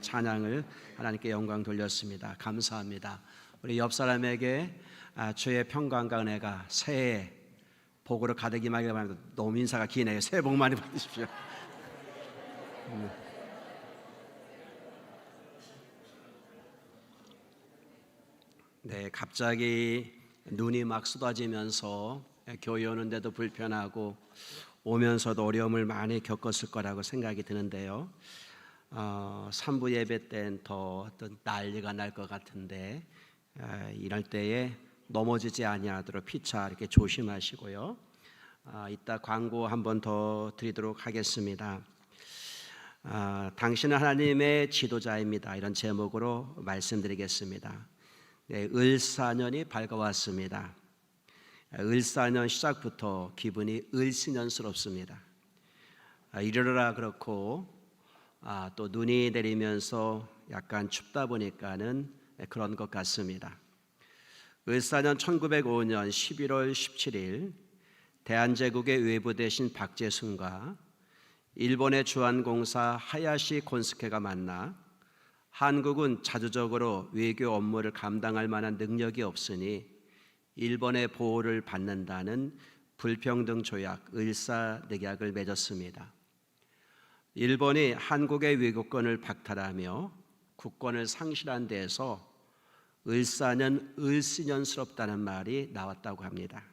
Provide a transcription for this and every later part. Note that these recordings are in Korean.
찬양을 하나님께 영광 돌렸습니다. 감사합니다. 우리 옆 사람에게 아, 주의 평강과 은혜가 새해 복으로 가득 임하길 바랍니다. 너무 인사가 기네요. 새해 복 많이 받으십시오. 음. 네, 갑자기 눈이 막 쏟아지면서 교회 오는데도 불편하고 오면서도 어려움을 많이 겪었을 거라고 생각이 드는데요. 어, 3부 예배 때는 더 어떤 난리가 날 것 같은데 아, 이럴 때에 넘어지지 아니하도록 피차 이렇게 조심하시고요. 아, 이따 광고 한 번 더 드리도록 하겠습니다. 아, 당신은 하나님의 지도자입니다. 이런 제목으로 말씀드리겠습니다. 네, 을사년이 밝아왔습니다. 을사년 시작부터 기분이 을신년스럽습니다. 아, 이러라 그렇고 아, 또 눈이 내리면서 약간 춥다 보니까는 그런 것 같습니다. 을사년 1905년 11월 17일 대한제국의 외부 대신 박재순과 일본의 주한공사 하야시 곤스케가 만나 한국은 자주적으로 외교 업무를 감당할 만한 능력이 없으니 일본의 보호를 받는다는 불평등 조약 을사늑약을 맺었습니다. 일본이 한국의 외교권을 박탈하며 국권을 상실한 데에서 을사는 을신년스럽다는 말이 나왔다고 합니다.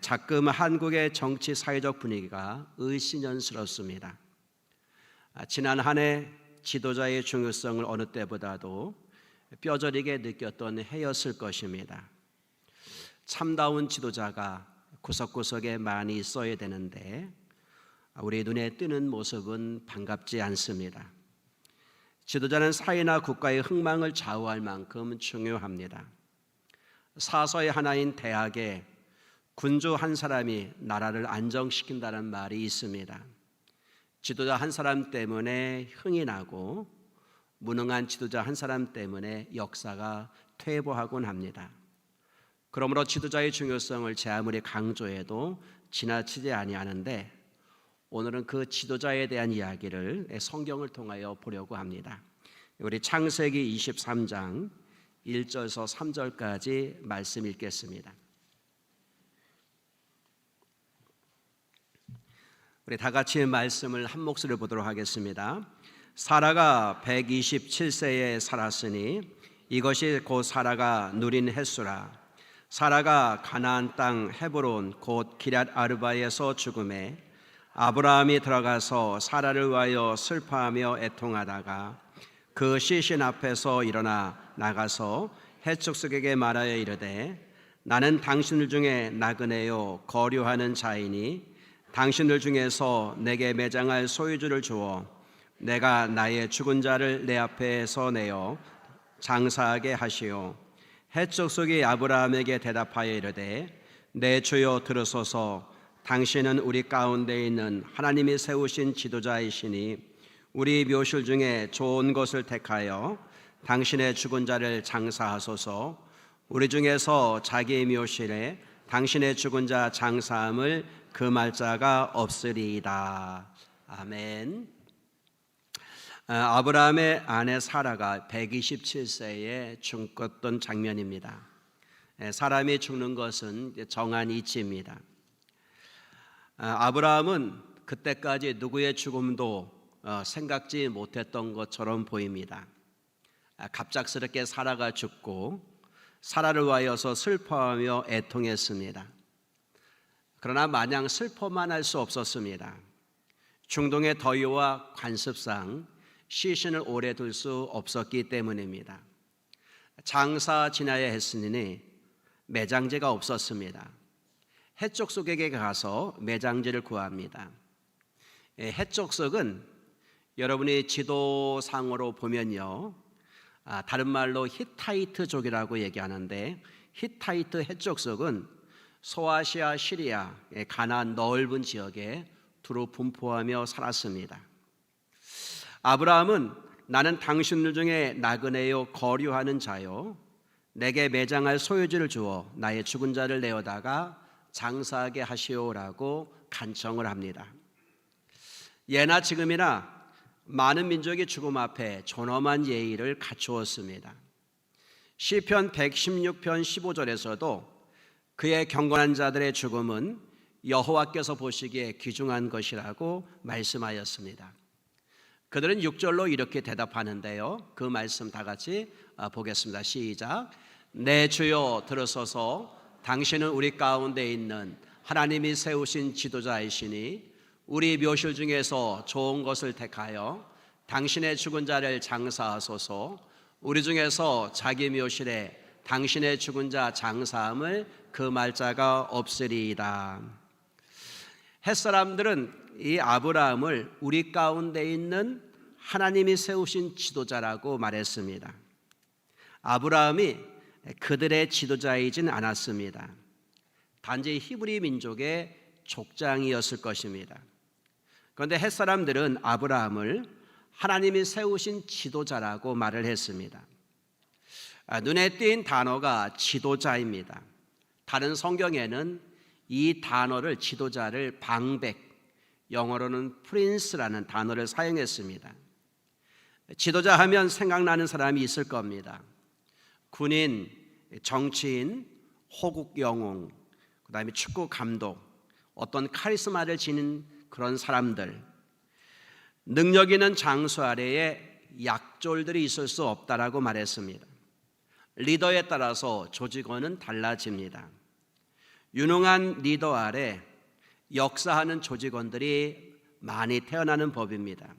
자금 한국의 정치 사회적 분위기가 을신년스럽습니다. 아, 지난 한 해 지도자의 중요성을 어느 때보다도 뼈저리게 느꼈던 해였을 것입니다. 참다운 지도자가 구석구석에 많이 있어야 되는데 우리 눈에 띄는 모습은 반갑지 않습니다. 지도자는 사회나 국가의 흥망을 좌우할 만큼 중요합니다. 사서의 하나인 대학에 군주 한 사람이 나라를 안정시킨다는 말이 있습니다. 지도자 한 사람 때문에 흥이 나고 무능한 지도자 한 사람 때문에 역사가 퇴보하곤 합니다. 그러므로 지도자의 중요성을 제 아무리 강조해도 지나치지 아니하는데 오늘은 그 지도자에 대한 이야기를 성경을 통하여 보려고 합니다. 우리 창세기 23장 1절에서 3절까지 말씀 읽겠습니다. 우리 다 같이 말씀을 한 목소리로 보도록 하겠습니다. 사라가 127세에 살았으니 이것이 곧 사라가 누린 횟수라. 사라가 가나안 땅 헤브론 곧 기럇 아르바에서 죽음에 아브라함이 들어가서 사라를 위하여 슬퍼하며 애통하다가 그 시신 앞에서 일어나 나가서 해축석에게 말하여 이르되 나는 당신들 중에 나그네요 거류하는 자이니 당신들 중에서 내게 매장할 소유주를 주어 내가 나의 죽은 자를 내 앞에서 내어 장사하게 하시오. 해축석이 아브라함에게 대답하여 이르되 내 주여 들으소서 당신은 우리 가운데 있는 하나님이 세우신 지도자이시니 우리 묘실 중에 좋은 것을 택하여 당신의 죽은 자를 장사하소서 우리 중에서 자기 묘실에 당신의 죽은 자 장사함을 금할 자가 없으리이다. 아멘. 아, 아브라함의 아내 사라가 127세에 죽었던 장면입니다. 예, 사람이 죽는 것은 정한 이치입니다. 아, 아브라함은 그때까지 누구의 죽음도 어, 생각지 못했던 것처럼 보입니다. 아, 갑작스럽게 사라가 죽고 사라를 위하여서 슬퍼하며 애통했습니다. 그러나 마냥 슬퍼만 할 수 없었습니다. 중동의 더위와 관습상 시신을 오래 둘 수 없었기 때문입니다. 장사 지나야 했으니 매장제가 없었습니다. 해적속에게 가서 매장지를 구합니다. 예, 해적석은 여러분이 지도상으로 보면요, 아, 다른 말로 히타이트족이라고 얘기하는데 히타이트 해적석은 소아시아, 시리아, 가나안 넓은 지역에 두루 분포하며 살았습니다. 아브라함은 나는 당신들 중에 나그네요 거류하는 자요 내게 매장할 소유지를 주어 나의 죽은 자를 내어다가 장사하게 하시오라고 간청을 합니다. 예나 지금이나 많은 민족의 죽음 앞에 존엄한 예의를 갖추었습니다. 시편 116편 15절에서도 그의 경건한 자들의 죽음은 여호와께서 보시기에 귀중한 것이라고 말씀하였습니다. 그들은 6절로 이렇게 대답하는데요. 그 말씀 다 같이 아, 보겠습니다. 시작. 내 주여 들으소서 당신은 우리 가운데 있는 하나님이 세우신 지도자이시니 우리 묘실 중에서 좋은 것을 택하여 당신의 죽은 자를 장사하소서 우리 중에서 자기 묘실에 당신의 죽은 자 장사함을 그 말자가 없으리이다. 햇사람들은 이 아브라함을 우리 가운데 있는 하나님이 세우신 지도자라고 말했습니다. 아브라함이 그들의 지도자이진 않았습니다. 단지 히브리 민족의 족장이었을 것입니다. 그런데 햇사람들은 아브라함을 하나님이 세우신 지도자라고 말을 했습니다. 아, 눈에 띈 단어가 지도자입니다. 다른 성경에는 이 단어를 지도자를 방백, 영어로는 프린스라는 단어를 사용했습니다. 지도자 하면 생각나는 사람이 있을 겁니다. 군인, 정치인, 호국 영웅, 그 다음에 축구 감독, 어떤 카리스마를 지닌 그런 사람들, 능력 있는 장수 아래에 약졸들이 있을 수 없다라고 말했습니다. 리더에 따라서 조직원은 달라집니다. 유능한 리더 아래 역사하는 조직원들이 많이 태어나는 법입니다.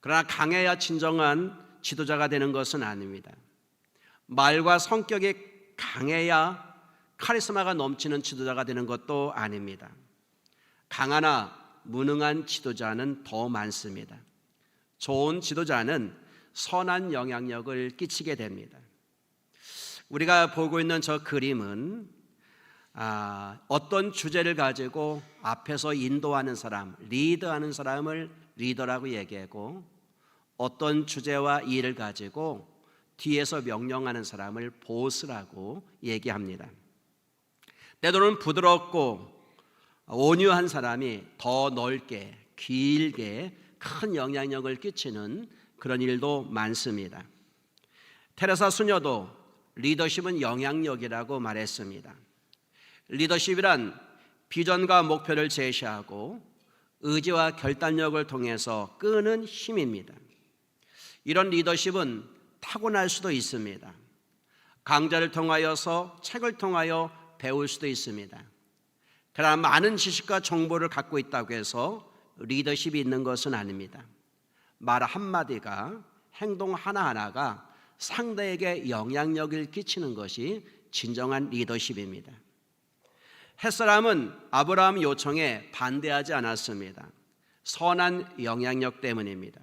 그러나 강해야 진정한 지도자가 되는 것은 아닙니다. 말과 성격이 강해야 카리스마가 넘치는 지도자가 되는 것도 아닙니다. 강하나 무능한 지도자는 더 많습니다. 좋은 지도자는 선한 영향력을 끼치게 됩니다. 우리가 보고 있는 저 그림은 아, 어떤 주제를 가지고 앞에서 인도하는 사람, 리드하는 사람을 리더라고 얘기하고 어떤 주제와 일을 가지고 뒤에서 명령하는 사람을 보스라고 얘기합니다. 때로는 부드럽고 온유한 사람이 더 넓게, 길게 큰 영향력을 끼치는 그런 일도 많습니다. 테레사 수녀도 리더십은 영향력이라고 말했습니다. 리더십이란 비전과 목표를 제시하고 의지와 결단력을 통해서 끄는 힘입니다. 이런 리더십은 타고날 수도 있습니다. 강좌를 통하여서 책을 통하여 배울 수도 있습니다. 그러나 많은 지식과 정보를 갖고 있다고 해서 리더십이 있는 것은 아닙니다. 말 한마디가 행동 하나하나가 상대에게 영향력을 끼치는 것이 진정한 리더십입니다. 햇사람은 아브라함 요청에 반대하지 않았습니다. 선한 영향력 때문입니다.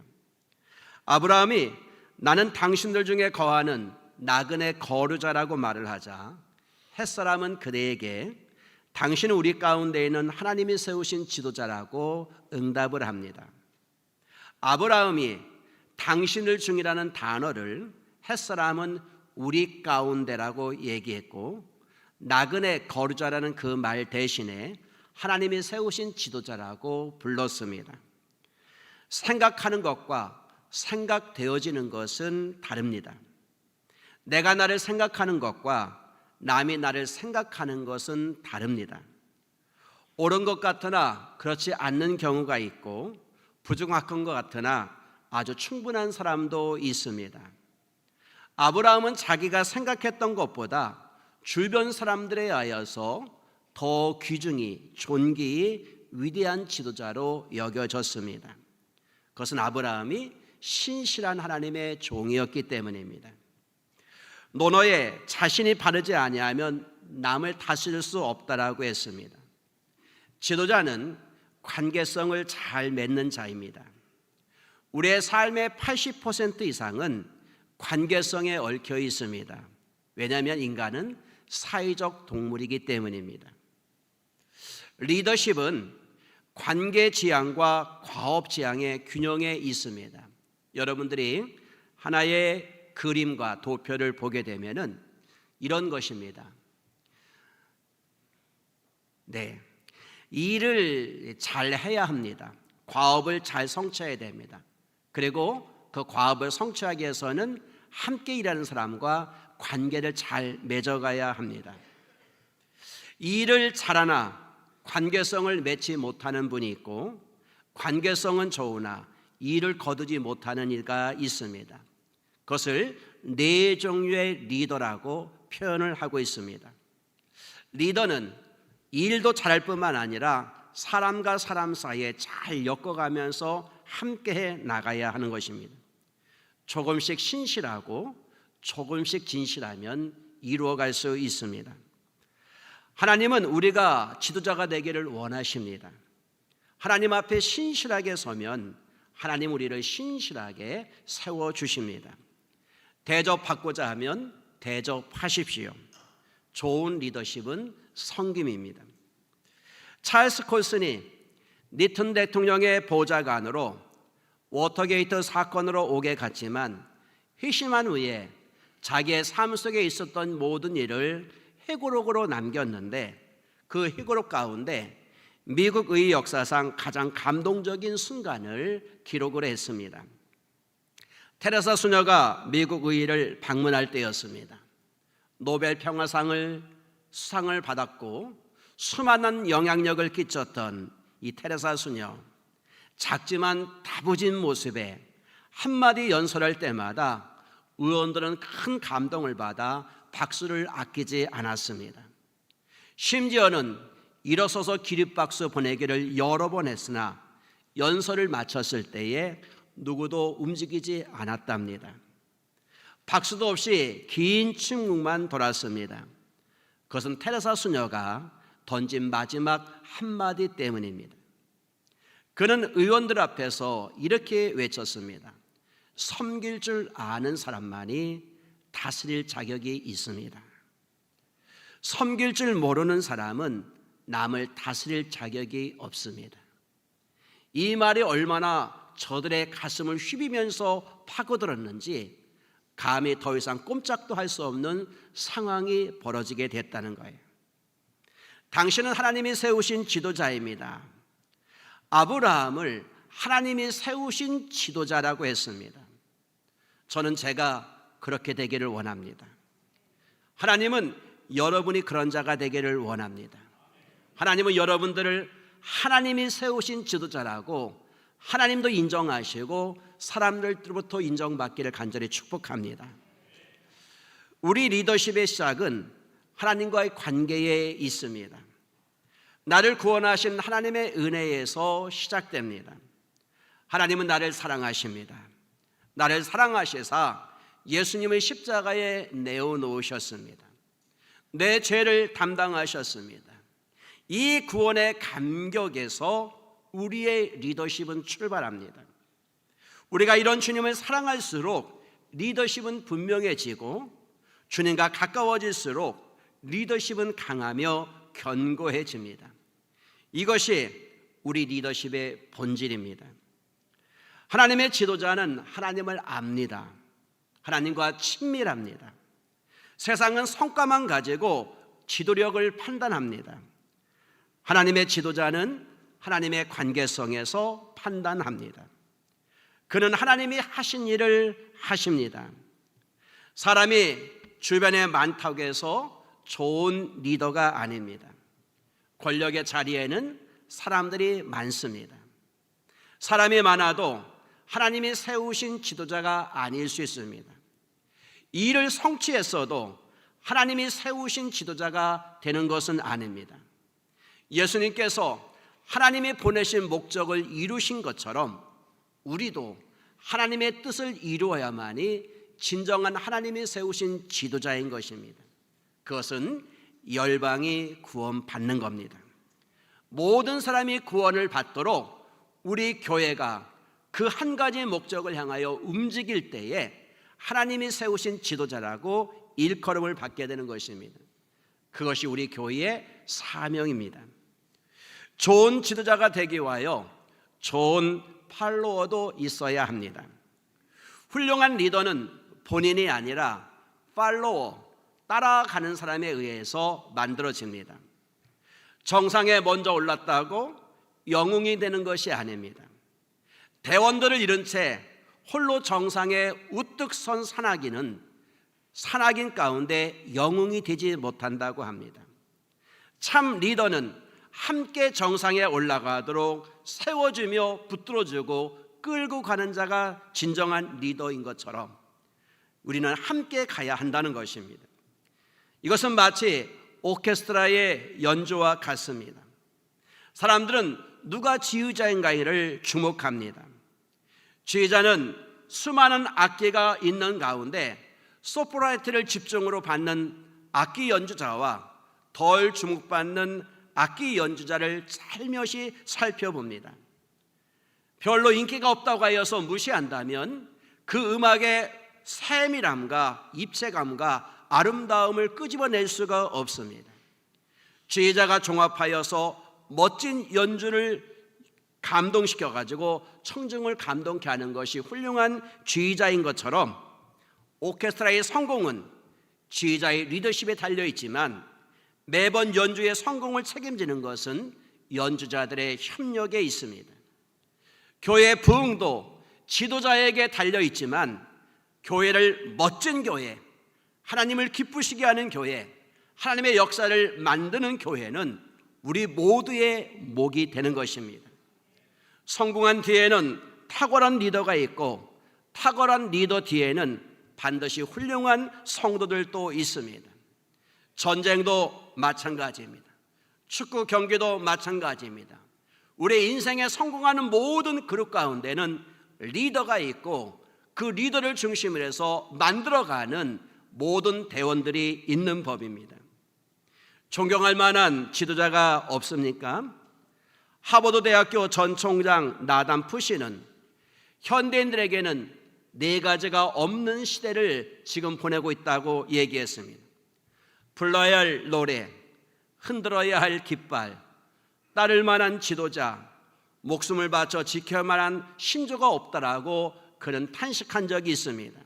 아브라함이 나는 당신들 중에 거하는 나그네 거류자라고 말을 하자 햇사람은 그대에게 당신은 우리 가운데 있는 하나님이 세우신 지도자라고 응답을 합니다. 아브라함이 당신을 중이라는 단어를 햇사람은 우리 가운데라고 얘기했고 나그네 거류자라는 그 말 대신에 하나님이 세우신 지도자라고 불렀습니다. 생각하는 것과 생각되어지는 것은 다릅니다. 내가 나를 생각하는 것과 남이 나를 생각하는 것은 다릅니다. 옳은 것 같으나 그렇지 않는 경우가 있고 부정확한 것 같으나 아주 충분한 사람도 있습니다. 아브라함은 자기가 생각했던 것보다 주변 사람들에 의하여서 더 귀중히 존귀히 위대한 지도자로 여겨졌습니다. 그것은 아브라함이 신실한 하나님의 종이었기 때문입니다. 논어에 자신이 바르지 아니하면 남을 다스릴 수 없다라고 했습니다. 지도자는 관계성을 잘 맺는 자입니다. 우리의 삶의 80% 이상은 관계성에 얽혀 있습니다. 왜냐하면 인간은 사회적 동물이기 때문입니다. 리더십은 관계 지향과 과업 지향의 균형에 있습니다. 여러분들이 하나의 그림과 도표를 보게 되면은 이런 것입니다. 네. 일을 잘 해야 합니다. 과업을 잘 성취해야 됩니다. 그리고 그 과업을 성취하기 위해서는 함께 일하는 사람과 관계를 잘 맺어가야 합니다. 일을 잘하나 관계성을 맺지 못하는 분이 있고 관계성은 좋으나 일을 거두지 못하는 이가 있습니다. 그것을 네 종류의 리더라고 표현을 하고 있습니다. 리더는 일도 잘할 뿐만 아니라 사람과 사람 사이에 잘 엮어가면서 함께 해 나가야 하는 것입니다. 조금씩 신실하고 조금씩 진실하면 이루어갈 수 있습니다. 하나님은 우리가 지도자가 되기를 원하십니다. 하나님 앞에 신실하게 서면 하나님 우리를 신실하게 세워 주십니다. 대접받고자 하면 대접하십시오. 좋은 리더십은 성김입니다. 찰스 콜슨이 니튼 대통령의 보좌관으로 워터게이트 사건으로 오게 갔지만 회심한 후에 자기의 삶 속에 있었던 모든 일을 회고록으로 남겼는데 그 회고록 가운데 미국의 역사상 가장 감동적인 순간을 기록을 했습니다. 테레사 수녀가 미국 의회를 방문할 때였습니다. 노벨 평화상을 수상을 받았고 수많은 영향력을 끼쳤던 이 테레사 수녀 작지만 다부진 모습에 한마디 연설할 때마다 의원들은 큰 감동을 받아 박수를 아끼지 않았습니다. 심지어는 일어서서 기립박수 보내기를 여러 번 했으나 연설을 마쳤을 때에 누구도 움직이지 않았답니다. 박수도 없이 긴 침묵만 돌았습니다. 그것은 테레사 수녀가 던진 마지막 한마디 때문입니다. 그는 의원들 앞에서 이렇게 외쳤습니다. 섬길 줄 아는 사람만이 다스릴 자격이 있습니다. 섬길 줄 모르는 사람은 남을 다스릴 자격이 없습니다. 이 말이 얼마나 저들의 가슴을 휘비면서 파고들었는지 감히 더 이상 꼼짝도 할 수 없는 상황이 벌어지게 됐다는 거예요. 당신은 하나님이 세우신 지도자입니다. 아브라함을 하나님이 세우신 지도자라고 했습니다. 저는 제가 그렇게 되기를 원합니다. 하나님은 여러분이 그런 자가 되기를 원합니다. 하나님은 여러분들을 하나님이 세우신 지도자라고 하나님도 인정하시고 사람들로부터 인정받기를 간절히 축복합니다. 우리 리더십의 시작은 하나님과의 관계에 있습니다. 나를 구원하신 하나님의 은혜에서 시작됩니다. 하나님은 나를 사랑하십니다. 나를 사랑하시사 예수님의 십자가에 내어 놓으셨습니다. 내 죄를 담당하셨습니다. 이 구원의 감격에서 우리의 리더십은 출발합니다. 우리가 이런 주님을 사랑할수록 리더십은 분명해지고 주님과 가까워질수록 리더십은 강하며 견고해집니다. 이것이 우리 리더십의 본질입니다. 하나님의 지도자는 하나님을 압니다. 하나님과 친밀합니다. 세상은 성과만 가지고 지도력을 판단합니다. 하나님의 지도자는 하나님의 관계성에서 판단합니다. 그는 하나님이 하신 일을 하십니다. 사람이 주변에 많다고 해서 좋은 리더가 아닙니다. 권력의 자리에는 사람들이 많습니다. 사람이 많아도 하나님이 세우신 지도자가 아닐 수 있습니다. 일을 성취했어도 하나님이 세우신 지도자가 되는 것은 아닙니다. 예수님께서 하나님이 보내신 목적을 이루신 것처럼 우리도 하나님의 뜻을 이루어야만이 진정한 하나님이 세우신 지도자인 것입니다. 그것은 열방이 구원받는 겁니다. 모든 사람이 구원을 받도록 우리 교회가 그 한 가지 목적을 향하여 움직일 때에 하나님이 세우신 지도자라고 일컬음을 받게 되는 것입니다. 그것이 우리 교회의 사명입니다. 좋은 지도자가 되기 위하여 좋은 팔로워도 있어야 합니다. 훌륭한 리더는 본인이 아니라 팔로워, 따라가는 사람에 의해서 만들어집니다. 정상에 먼저 올랐다고 영웅이 되는 것이 아닙니다. 대원들을 잃은 채 홀로 정상에 우뚝 선 산악인은 산악인 가운데 영웅이 되지 못한다고 합니다. 참 리더는 함께 정상에 올라가도록 세워주며 붙들어주고 끌고 가는 자가 진정한 리더인 것처럼 우리는 함께 가야 한다는 것입니다. 이것은 마치 오케스트라의 연주와 같습니다. 사람들은 누가 지휘자인가를 주목합니다. 지휘자는 수많은 악기가 있는 가운데 소프라이트를 집중으로 받는 악기 연주자와 덜 주목받는 악기 연주자를 살며시 살펴봅니다. 별로 인기가 없다고 하여서 무시한다면 그 음악의 세밀함과 입체감과 아름다움을 끄집어낼 수가 없습니다. 지휘자가 종합하여서 멋진 연주를 감동시켜 가지고 청중을 감동케 하는 것이 훌륭한 지휘자인 것처럼 오케스트라의 성공은 지휘자의 리더십에 달려 있지만 매번 연주의 성공을 책임지는 것은 연주자들의 협력에 있습니다. 교회 부흥도 지도자에게 달려 있지만 교회를 멋진 교회, 하나님을 기쁘시게 하는 교회, 하나님의 역사를 만드는 교회는 우리 모두의 목이 되는 것입니다. 성공한 뒤에는 탁월한 리더가 있고 탁월한 리더 뒤에는 반드시 훌륭한 성도들도 있습니다. 전쟁도 마찬가지입니다. 축구 경기도 마찬가지입니다. 우리 인생에 성공하는 모든 그룹 가운데는 리더가 있고 그 리더를 중심으로 해서 만들어가는 모든 대원들이 있는 법입니다. 존경할 만한 지도자가 없습니까? 하버드 대학교 전 총장 나담 푸시는 현대인들에게는 네 가지가 없는 시대를 지금 보내고 있다고 얘기했습니다. 불러야 할 노래, 흔들어야 할 깃발, 따를 만한 지도자, 목숨을 바쳐 지켜야 만한 신조가 없다라고 그는 탄식한 적이 있습니다.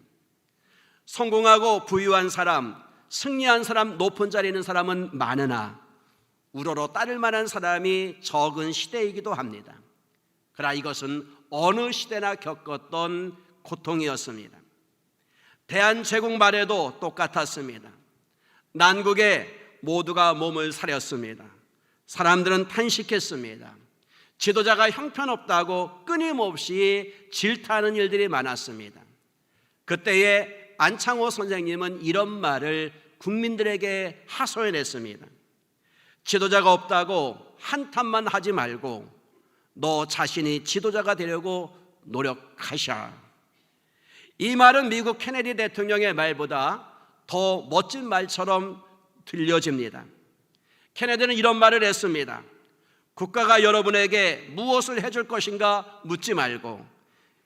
성공하고 부유한 사람, 승리한 사람, 높은 자리에 있는 사람은 많으나 우러러 따를 만한 사람이 적은 시대이기도 합니다. 그러나 이것은 어느 시대나 겪었던 고통이었습니다. 대한제국 말에도 똑같았습니다. 난국에 모두가 몸을 사렸습니다. 사람들은 탄식했습니다. 지도자가 형편없다고 끊임없이 질타하는 일들이 많았습니다. 그때에 안창호 선생님은 이런 말을 국민들에게 하소연했습니다. 지도자가 없다고 한탄만 하지 말고 너 자신이 지도자가 되려고 노력하셔. 이 말은 미국 케네디 대통령의 말보다 더 멋진 말처럼 들려집니다. 케네디는 이런 말을 했습니다. 국가가 여러분에게 무엇을 해줄 것인가 묻지 말고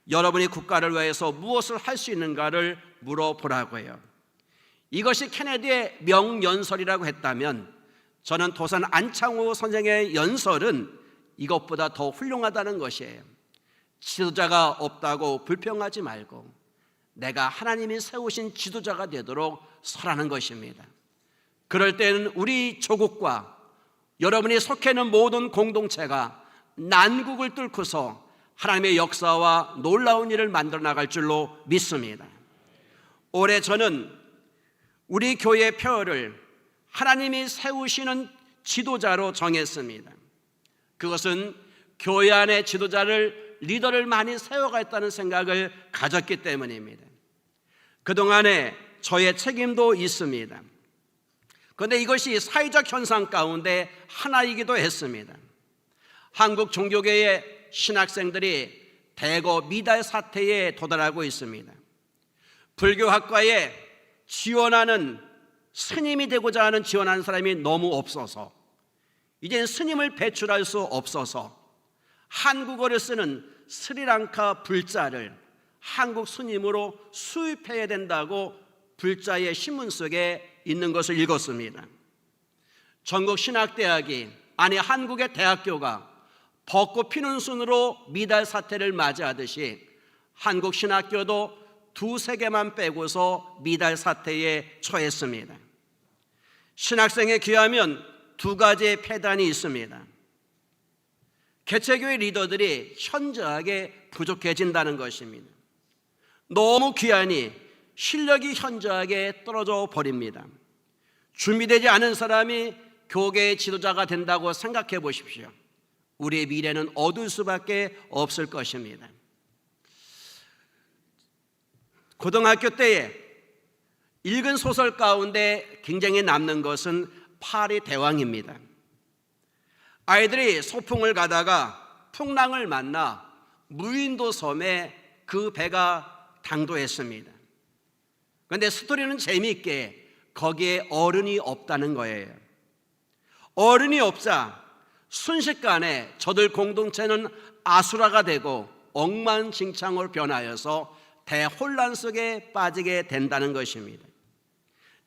여러분이 국가를 위해서 무엇을 할 수 있는가를 물어보라고요. 이것이 케네디의 명연설이라고 했다면 저는 도산 안창호 선생의 연설은 이것보다 더 훌륭하다는 것이에요. 지도자가 없다고 불평하지 말고 내가 하나님이 세우신 지도자가 되도록 설하는 것입니다. 그럴 때는 우리 조국과 여러분이 속해 있는 모든 공동체가 난국을 뚫고서 하나님의 역사와 놀라운 일을 만들어 나갈 줄로 믿습니다. 올해 저는 우리 교회 표어를 하나님이 세우시는 지도자로 정했습니다. 그것은 교회 안의 지도자를 리더를 많이 세워갔다는 생각을 가졌기 때문입니다. 그동안에 저의 책임도 있습니다. 그런데 이것이 사회적 현상 가운데 하나이기도 했습니다. 한국 종교계의 신학생들이 대거 미달 사태에 도달하고 있습니다. 불교학과에 지원하는 스님이 되고자 하는 지원하는 사람이 너무 없어서 이제 스님을 배출할 수 없어서 한국어를 쓰는 스리랑카 불자를 한국 스님으로 수입해야 된다고 불자의 신문 속에 있는 것을 읽었습니다. 전국 신학대학이 아니 한국의 대학교가 벚꽃 피는 순으로 미달 사태를 맞이하듯이 한국 신학교도 두세 개만 빼고서 미달 사태에 처했습니다. 신학생에 귀하면 두 가지의 폐단이 있습니다. 개체교회 리더들이 현저하게 부족해진다는 것입니다. 너무 귀하니 실력이 현저하게 떨어져 버립니다. 준비되지 않은 사람이 교계의 지도자가 된다고 생각해 보십시오. 우리의 미래는 어두울 수밖에 없을 것입니다. 고등학교 때에 읽은 소설 가운데 굉장히 남는 것은 파리 대왕입니다. 아이들이 소풍을 가다가 풍랑을 만나 무인도 섬에 그 배가 당도했습니다. 그런데 스토리는 재미있게 거기에 어른이 없다는 거예요. 어른이 없자 순식간에 저들 공동체는 아수라가 되고 엉망진창으로 변하여서 대혼란 속에 빠지게 된다는 것입니다.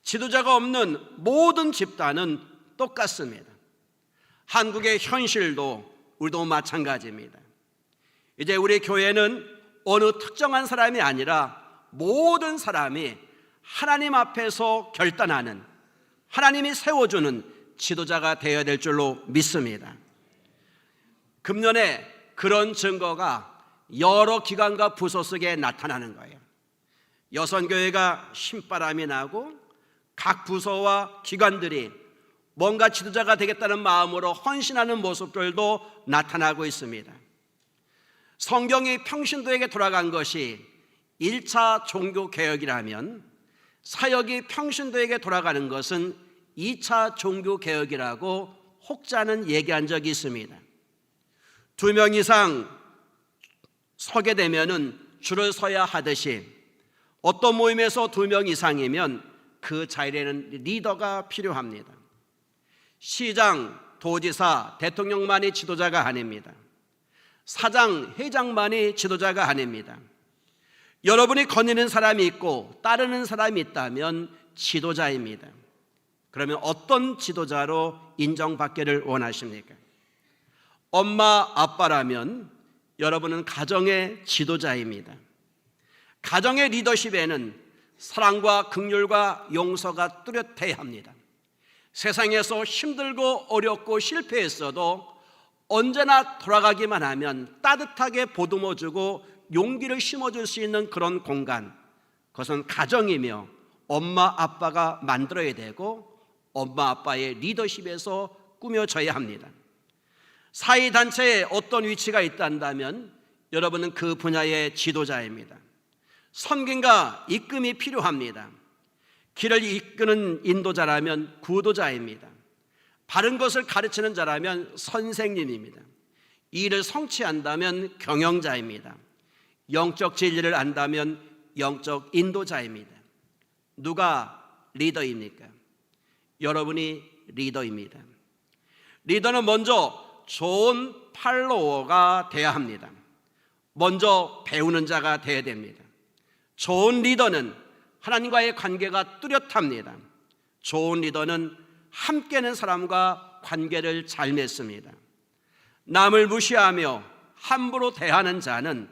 지도자가 없는 모든 집단은 똑같습니다. 한국의 현실도 우리도 마찬가지입니다. 이제 우리 교회는 어느 특정한 사람이 아니라 모든 사람이 하나님 앞에서 결단하는 하나님이 세워주는 지도자가 되어야 될 줄로 믿습니다. 금년에 그런 증거가 여러 기관과 부서 속에 나타나는 거예요. 여선교회가 신바람이 나고 각 부서와 기관들이 뭔가 지도자가 되겠다는 마음으로 헌신하는 모습들도 나타나고 있습니다. 성경이 평신도에게 돌아간 것이 1차 종교 개혁이라면 사역이 평신도에게 돌아가는 것은 2차 종교 개혁이라고 혹자는 얘기한 적이 있습니다. 두 명 이상 서게 되면은 줄을 서야 하듯이 어떤 모임에서 두 명 이상이면 그 자리에는 리더가 필요합니다. 시장, 도지사, 대통령만이 지도자가 아닙니다. 사장, 회장만이 지도자가 아닙니다. 여러분이 거니는 사람이 있고 따르는 사람이 있다면 지도자입니다. 그러면 어떤 지도자로 인정받기를 원하십니까? 엄마, 아빠라면 여러분은 가정의 지도자입니다. 가정의 리더십에는 사랑과 극률과 용서가 뚜렷해야 합니다. 세상에서 힘들고 어렵고 실패했어도 언제나 돌아가기만 하면 따뜻하게 보듬어주고 용기를 심어줄 수 있는 그런 공간, 그것은 가정이며 엄마 아빠가 만들어야 되고 엄마 아빠의 리더십에서 꾸며져야 합니다. 사회 단체에 어떤 위치가 있다면 여러분은 그 분야의 지도자입니다. 선균과 입금이 필요합니다. 길을 이끄는 인도자라면 구도자입니다. 바른 것을 가르치는 자라면 선생님입니다. 일을 성취한다면 경영자입니다. 영적 진리를 안다면 영적 인도자입니다. 누가 리더입니까? 여러분이 리더입니다. 리더는 먼저 좋은 팔로워가 되어야 합니다. 먼저 배우는 자가 되어야 됩니다. 좋은 리더는 하나님과의 관계가 뚜렷합니다. 좋은 리더는 함께는 사람과 관계를 잘 맺습니다. 남을 무시하며 함부로 대하는 자는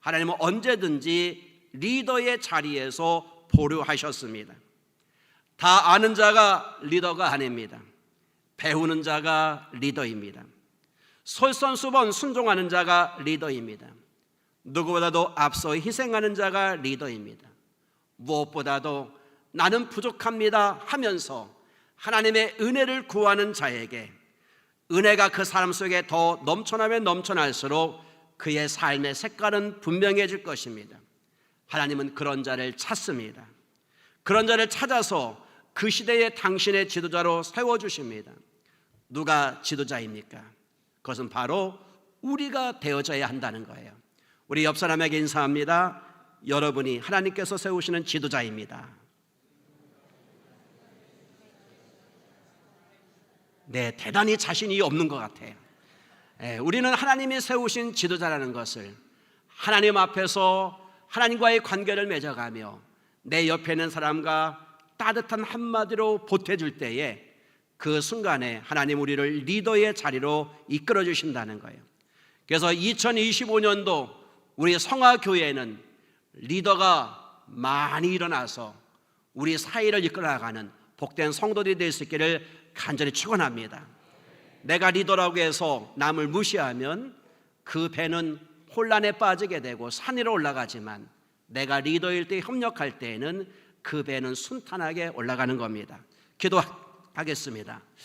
하나님은 언제든지 리더의 자리에서 보류하셨습니다. 다 아는 자가 리더가 아닙니다. 배우는 자가 리더입니다. 솔선수범 순종하는 자가 리더입니다. 누구보다도 앞서 희생하는 자가 리더입니다. 무엇보다도 나는 부족합니다 하면서 하나님의 은혜를 구하는 자에게 은혜가 그 사람 속에 더 넘쳐나면 넘쳐날수록 그의 삶의 색깔은 분명해질 것입니다. 하나님은 그런 자를 찾습니다. 그런 자를 찾아서 그 시대에 당신의 지도자로 세워주십니다. 누가 지도자입니까? 그것은 바로 우리가 되어져야 한다는 거예요. 우리 옆 사람에게 인사합니다. 여러분이 하나님께서 세우시는 지도자입니다. 네, 대단히 자신이 없는 것 같아요. 예, 우리는 하나님이 세우신 지도자라는 것을 하나님 앞에서 하나님과의 관계를 맺어가며 내 옆에 있는 사람과 따뜻한 한마디로 보태줄 때에 그 순간에 하나님 우리를 리더의 자리로 이끌어 주신다는 거예요. 그래서 2025년도 우리 성화교회는 리더가 많이 일어나서 우리 사회를 이끌어가는 복된 성도들이 될 수 있기를 간절히 축원합니다. 내가 리더라고 해서 남을 무시하면 그 배는 혼란에 빠지게 되고 산 위로 올라가지만 내가 리더일 때 협력할 때에는 그 배는 순탄하게 올라가는 겁니다. 기도하겠습니다.